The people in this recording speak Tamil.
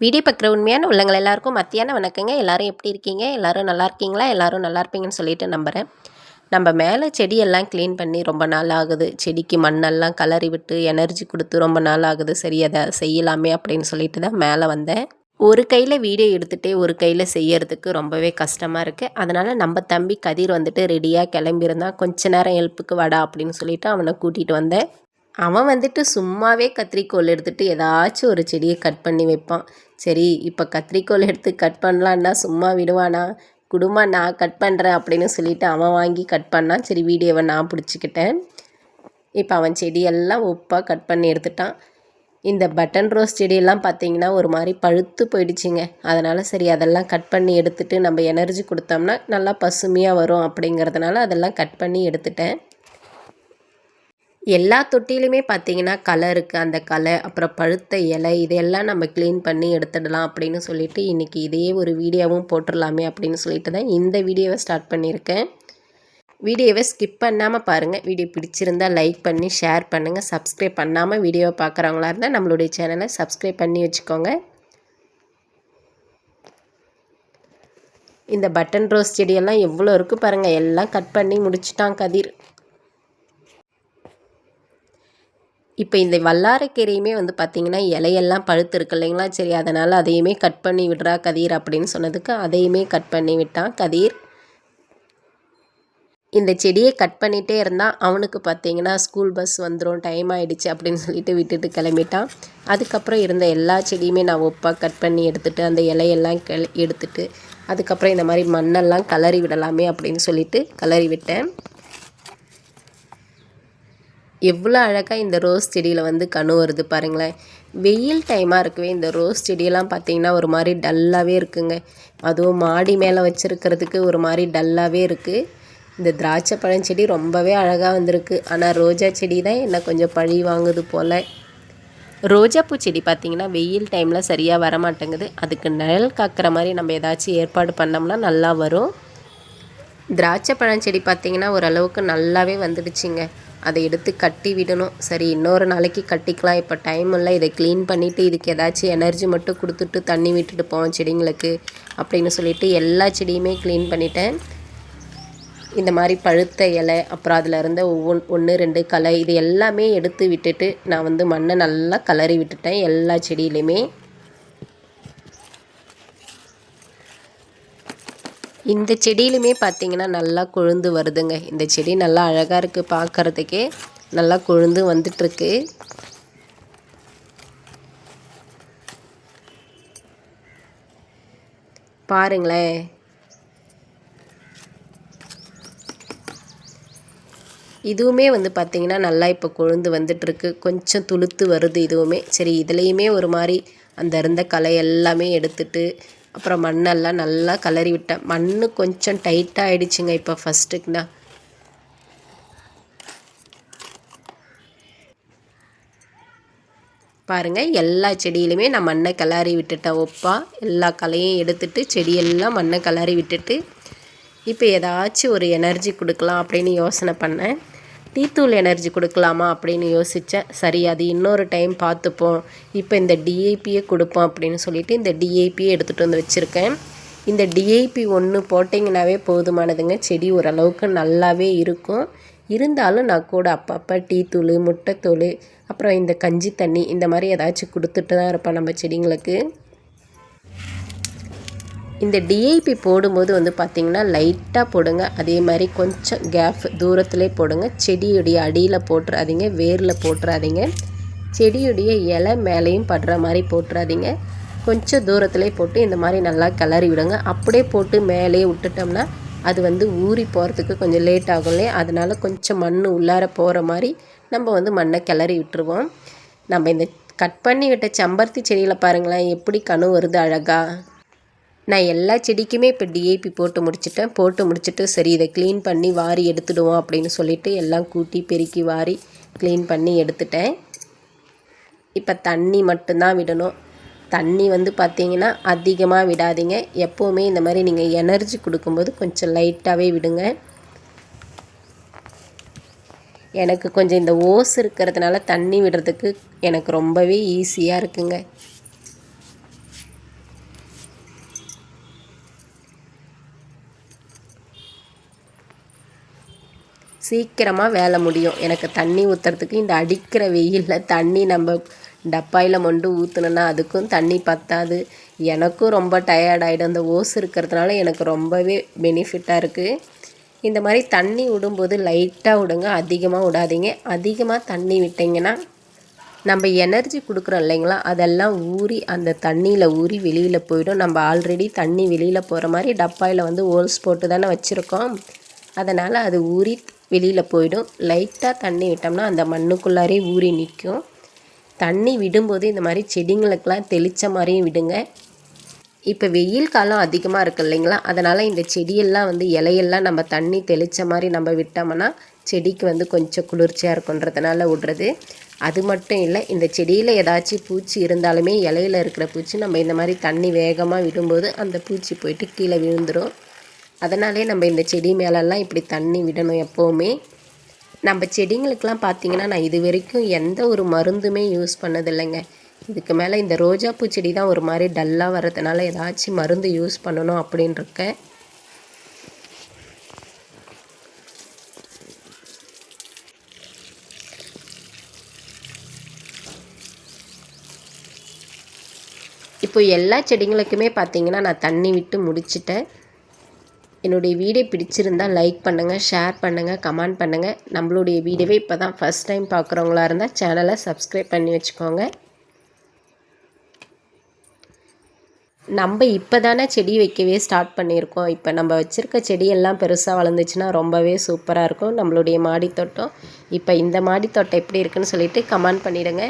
வீடியோ பார்க்குற உண்மையான உள்ளங்கள் எல்லாருக்கும் மத்தியான வணக்கங்க. எல்லாரும் எப்படி இருக்கீங்க? எல்லாரும் நல்லா இருக்கீங்களா? எல்லாரும் நல்லா இருப்பீங்கன்னு சொல்லிட்டு நம்புகிறேன் நம்ம மேலே செடியெல்லாம் க்ளீன் பண்ணி ரொம்ப நாள் ஆகுது. செடிக்கு மண்ணெல்லாம் கலறி விட்டு எனர்ஜி கொடுத்து ரொம்ப நாள் ஆகுது. சரி அதை செய்யலாமே அப்படின்னு சொல்லிட்டு தான் மேலே வந்தேன். ஒரு கையில் வீடியோ எடுத்துகிட்டே ஒரு கையில் செய்யறதுக்கு ரொம்பவே கஷ்டமாக இருக்குது அதனால் நம்ம தம்பி கதிர் வந்துட்டு ரெடியாக கிளம்பியிருந்தான். கொஞ்ச நேரம் ஹெல்ப்புக்கு வாடா அப்படின்னு சொல்லிட்டு அவனை கூட்டிகிட்டு வந்தேன். அவன் வந்துட்டு சும்மாவே கத்திரிக்கோல் எடுத்துகிட்டு ஏதாச்சும் ஒரு செடியை கட் பண்ணி வைப்பான். சரி இப்போ கத்திரிக்கோல் எடுத்து கட் பண்ணலான்னா சும்மா விடுவானா? குடுமா நான் கட் பண்ணுறேன் அப்படின்னு சொல்லிவிட்டு அவன் வாங்கி கட் பண்ணான் சரி வீடியோவை நான் பிடிச்சிக்கிட்டேன். இப்போ அவன் செடியெல்லாம் உப்பாக கட் பண்ணி எடுத்துட்டான். இந்த பட்டன் ரோஸ் செடியெல்லாம் பார்த்தீங்கன்னா ஒரு மாதிரி பழுத்து போயிடுச்சுங்க. அதனால் சரி அதெல்லாம் கட் பண்ணி எடுத்துகிட்டு நம்ம எனர்ஜி கொடுத்தோம்னா நல்லா பசுமையாக வரும் அப்படிங்கிறதுனால அதெல்லாம் கட் பண்ணி எடுத்துட்டேன். எல்லா தொட்டியிலுமே பார்த்தீங்கன்னா களை இருக்குது அந்த களை அப்புறம் பழுத்த இலை இதையெல்லாம் நம்ம க்ளீன் பண்ணி எடுத்துடலாம் அப்படின்னு சொல்லிட்டு இன்றைக்கி இதே ஒரு வீடியோவும் போட்டுடலாமே அப்படின்னு சொல்லிட்டு தான் இந்த வீடியோவை ஸ்டார்ட் பண்ணியிருக்கேன். வீடியோவை ஸ்கிப் பண்ணாமல் பாருங்கள் வீடியோ பிடிச்சிருந்தால் லைக் பண்ணி ஷேர் பண்ணுங்கள் சப்ஸ்கிரைப் பண்ணாமல் வீடியோவை பார்க்குறவங்களா இருந்தால் நம்மளுடைய சேனலை சப்ஸ்கிரைப் பண்ணி வச்சுக்கோங்க. இந்த பட்டன் ரோஸ் செடியெல்லாம் எவ்வளோ இருக்குது பாருங்கள் எல்லாம் கட் பண்ணி முடிச்சிட்டான் கதிர். இப்போ இந்த வல்லாரக்கீரையுமே வந்து பார்த்திங்கன்னா இலையெல்லாம் பழுத்து இருக்கு இல்லைங்களா? சரி அதனால் அதையுமே கட் பண்ணி விடுறா கதிர் அப்படின்னு சொன்னதுக்கு அதையுமே கட் பண்ணி விட்டான் கதிர். இந்த செடியை கட் பண்ணிகிட்டே இருந்தால் அவனுக்கு பார்த்தீங்கன்னா ஸ்கூல் பஸ் வந்துடும் டைம் ஆகிடுச்சு அப்படின்னு சொல்லிட்டு விட்டுட்டு கிளம்பிட்டான். அதுக்கப்புறம் இருந்த எல்லா செடியுமே நான் ஒப்பாக கட் பண்ணி எடுத்துகிட்டு அந்த இலையெல்லாம் கிள எடுத்துட்டு அதுக்கப்புறம் இந்த மாதிரி மண்ணெல்லாம் கலறி விடலாமே அப்படின்னு சொல்லிட்டு கலறி விட்டேன். எவ்வளோ அழகாக இந்த ரோஸ் செடியில் வந்து கணு வருது பாருங்களேன். வெயில் டைமாக இருக்கவே இந்த ரோஸ் செடியெல்லாம் பார்த்திங்கன்னா ஒரு மாதிரி டல்லாகவே இருக்குங்க. அதுவும் மாடி மேலே வச்சுருக்கிறதுக்கு ஒரு மாதிரி டல்லாகவே இருக்குது இந்த திராட்சை பழஞ்செடி ரொம்பவே அழகாக வந்திருக்கு. ஆனால் ரோஜா செடி தான் என்ன கொஞ்சம் பழி வாங்குது போல். ரோஜாப்பூ செடி பார்த்திங்கன்னா வெயில் டைமில் சரியாக வர மாட்டேங்குது அதுக்கு நிழல் காக்கிற மாதிரி நம்ம ஏதாச்சும் ஏற்பாடு பண்ணோம்னா நல்லா வரும். திராட்சை பழச்செடி பார்த்திங்கன்னா ஓரளவுக்கு நல்லாவே வந்துடுச்சுங்க. அதை எடுத்து கட்டி விடணும். சரி இன்னொரு நாளைக்கு கட்டிக்கலாம். இப்போ டைம் இல்லை. இதை க்ளீன் பண்ணிவிட்டு இதுக்கு ஏதாச்சும் எனர்ஜி மட்டும் கொடுத்துட்டு தண்ணி விட்டுட்டு போவோம் செடிங்களுக்கு அப்படின்னு சொல்லிவிட்டு எல்லா செடியுமே க்ளீன் பண்ணிட்டேன். இந்த மாதிரி பழுத்த இலை அப்புறம் அதில் இருந்த ஒவ்வொன் ஒன்று ரெண்டு களை இது எல்லாமே எடுத்து விட்டுட்டு நான் வந்து மண்ணை நல்லா கலரி விட்டுட்டேன். எல்லா செடியிலையுமே இந்த செடியிலுமே பார்த்திங்கன்னா நல்லா கொழுந்து வருதுங்க. இந்த செடி நல்லா அழகாக இருக்குது பார்க்குறதுக்கே. நல்லா கொழுந்து வந்துட்டுருக்கு. பாருங்களேன். இதுவுமே வந்து பார்த்திங்கன்னா நல்லா இப்போ கொழுந்து வந்துட்டுருக்கு. கொஞ்சம் துளுத்து வருது இதுவுமே. சரி இதுலேயுமே ஒரு மாதிரி அந்த இருந்த கலை எல்லாமே எடுத்துட்டு அப்புறம் மண்ணெல்லாம் நல்லா கலரி விட்டேன். மண் கொஞ்சம் டைட்டாக ஆகிடுச்சிங்க இப்போ ஃபஸ்ட்டுக்குண்ணா பாருங்கள் எல்லா செடியிலுமே நான் மண்ணை கிளறி விட்டுட்டேன். ஒப்பா எல்லா களையும் எடுத்துட்டு செடியெல்லாம் மண்ணை கிளறி விட்டுட்டு இப்போ ஏதாச்சும் ஒரு எனர்ஜி கொடுக்கலாம் அப்படின்னு யோசனை பண்ணேன். டீத்தூள் எனர்ஜி கொடுக்கலாமா அப்படின்னு யோசித்தேன் சரி அது இன்னொரு டைம் பார்த்துப்போம். இப்போ இந்த டிஐபியை கொடுப்போம் அப்படின்னு சொல்லிட்டு இந்த டிஐபியை எடுத்துகிட்டு வந்து வச்சுருக்கேன். இந்த டிஐபி ஒன்று போட்டிங்கனாவே போதுமானதுங்க. செடி ஓரளவுக்கு நல்லாவே இருக்கும். இருந்தாலும் நான் கூட அப்பப்போ டீ தூள் முட்டைத்தூள் அப்புறம் இந்த கஞ்சி தண்ணி இந்த மாதிரி ஏதாச்சும் கொடுத்துட்டு தான் இருப்பேன் நம்ம செடிங்களுக்கு. இந்த டிஐபி போடும்போது வந்து பார்த்திங்கன்னா லைட்டாக போடுங்க. அதே மாதிரி கொஞ்சம் கேப் தூரத்துலேயே போடுங்க. செடியுடைய அடியில் போட்டுறாதீங்க வேரில் போட்டுறாதீங்க. செடியுடைய இலை மேலேயும் படுற மாதிரி போட்டுறாதீங்க. கொஞ்சம் தூரத்துலேயே போட்டு இந்த மாதிரி நல்லா கிளறி விடுங்க. அப்படியே போட்டு மேலே விட்டுட்டோம்னா அது வந்து ஊறி போகிறதுக்கு கொஞ்சம் லேட் ஆகும் இல்லையா? அதனால் கொஞ்சம் மண் உள்ளார போகிற மாதிரி நம்ம வந்து மண்ணை கிளறி விட்டுருவோம். நம்ம இந்த கட் பண்ணி விட்ட செம்பருத்தி செடியில் பாருங்களேன் எப்படி கணு வருது அழகாக நான் எல்லா செடிக்குமே இப்போ டிஏபி போட்டு முடிச்சிட்டேன். போட்டு முடிச்சுட்டு சரி இதை க்ளீன் பண்ணி வாரி எடுத்துடுவோம் அப்படின்னு சொல்லிட்டு எல்லாம் கூட்டி பெருக்கி வாரி க்ளீன் பண்ணி எடுத்துட்டேன். இப்போ தண்ணி மட்டும்தான் விடணும். தண்ணி வந்து பார்த்திங்கன்னா அதிகமாக விடாதீங்க. எப்போவுமே இந்த மாதிரி நீங்கள் எனர்ஜி கொடுக்கும்போது கொஞ்சம் லைட்டாகவே விடுங்க. எனக்கு கொஞ்சம் இந்த ஓஸ் இருக்கிறதுனால தண்ணி விடுறதுக்கு எனக்கு ரொம்பவே ஈஸியாக இருக்குங்க. சீக்கிரமாக வேலை முடியும். எனக்கு தண்ணி ஊற்றுறதுக்கு இந்த அடிக்கிற வெயிலில் தண்ணி நம்ம டப்பாயில் மொண்டு ஊற்றுனோன்னா அதுக்கும் தண்ணி பத்தாது. எனக்கும் ரொம்ப டயர்ட் ஆகிடும் அந்த ஓஸ் இருக்கிறதுனால எனக்கு ரொம்பவே பெனிஃபிட்டாக இருக்குது இந்த மாதிரி தண்ணி விடும்போது லைட்டாக விடுங்க. அதிகமாக விடாதீங்க. அதிகமாக தண்ணி விட்டிங்கன்னா நம்ம எனர்ஜி கொடுக்குறோம் இல்லைங்களா? அதெல்லாம் ஊறி அந்த தண்ணியில் ஊறி வெளியில் போயிடும். நம்ம ஆல்ரெடி தண்ணி வெளியில் போகிற மாதிரி டப்பாயில் வந்து ஹோல்ஸ் போட்டு தானே வச்சுருக்கோம். அதனால் அது ஊறி வெளியில் போயிடும். லைட்டாக தண்ணி விட்டோம்னா அந்த மண்ணுக்குள்ளாரே ஊறி நிற்கும். தண்ணி விடும்போது இந்த மாதிரி செடிங்களுக்கெல்லாம் தெளித்த மாதிரியும் விடுங்க. இப்போ வெயில் காலம் அதிகமாக இருக்குது இல்லைங்களா? அதனால் இந்த செடியெல்லாம் வந்து இலையெல்லாம் நம்ம தண்ணி தெளித்த மாதிரி நம்ம விட்டோம்னா செடிக்கு வந்து கொஞ்சம் குளிர்ச்சியாக இருக்குன்றதுனால விடுறது. அது மட்டும் இல்லை இந்த செடியில் ஏதாச்சும் பூச்சி இருந்தாலுமே இலையில இருக்கிற பூச்சி நம்ம இந்த மாதிரி தண்ணி வேகமாக விடும்போது அந்த பூச்சி போயிட்டு கீழே விழுந்துடும் அதனாலே நம்ம இந்த செடி மேலெல்லாம் இப்படி தண்ணி விடணும் எப்போவுமே. நம்ம செடிங்களுக்கெலாம் பார்த்திங்கன்னா நான் இது வரைக்கும் எந்த ஒரு மருந்துமே யூஸ் பண்ணதில்லைங்க. இதுக்கு மேலே இந்த ரோஜாப்பூ செடி தான் ஒரு மாதிரி டல்லாக வர்றதுனால ஏதாச்சும் மருந்து யூஸ் பண்ணணும் அப்படின்னு இருக்கேன் இப்போ எல்லா செடிங்களுக்குமே பார்த்தீங்கன்னா நான் தண்ணி விட்டு முடிச்சிட்டேன். என்னுடைய வீடியோ பிடிச்சிருந்தால் லைக் பண்ணுங்கள் ஷேர் பண்ணுங்கள் கமெண்ட் பண்ணுங்கள் நம்மளுடைய வீடியோவே இப்போ தான் ஃபஸ்ட் டைம் பார்க்குறவங்களா இருந்தால் சேனலை சப்ஸ்கிரைப் பண்ணி வச்சுக்கோங்க. நம்ம இப்போ தானே செடி வைக்கவே ஸ்டார்ட் பண்ணியிருக்கோம். இப்போ நம்ம வச்சுருக்க செடியெல்லாம் பெருசாக வளர்ந்துச்சுன்னா ரொம்பவே சூப்பராக இருக்கும். நம்மளுடைய மாடித்தோட்டம் இப்போ இந்த மாடித்தோட்டம் எப்படி இருக்குன்னு சொல்லிட்டு கமெண்ட் பண்ணிவிடுங்க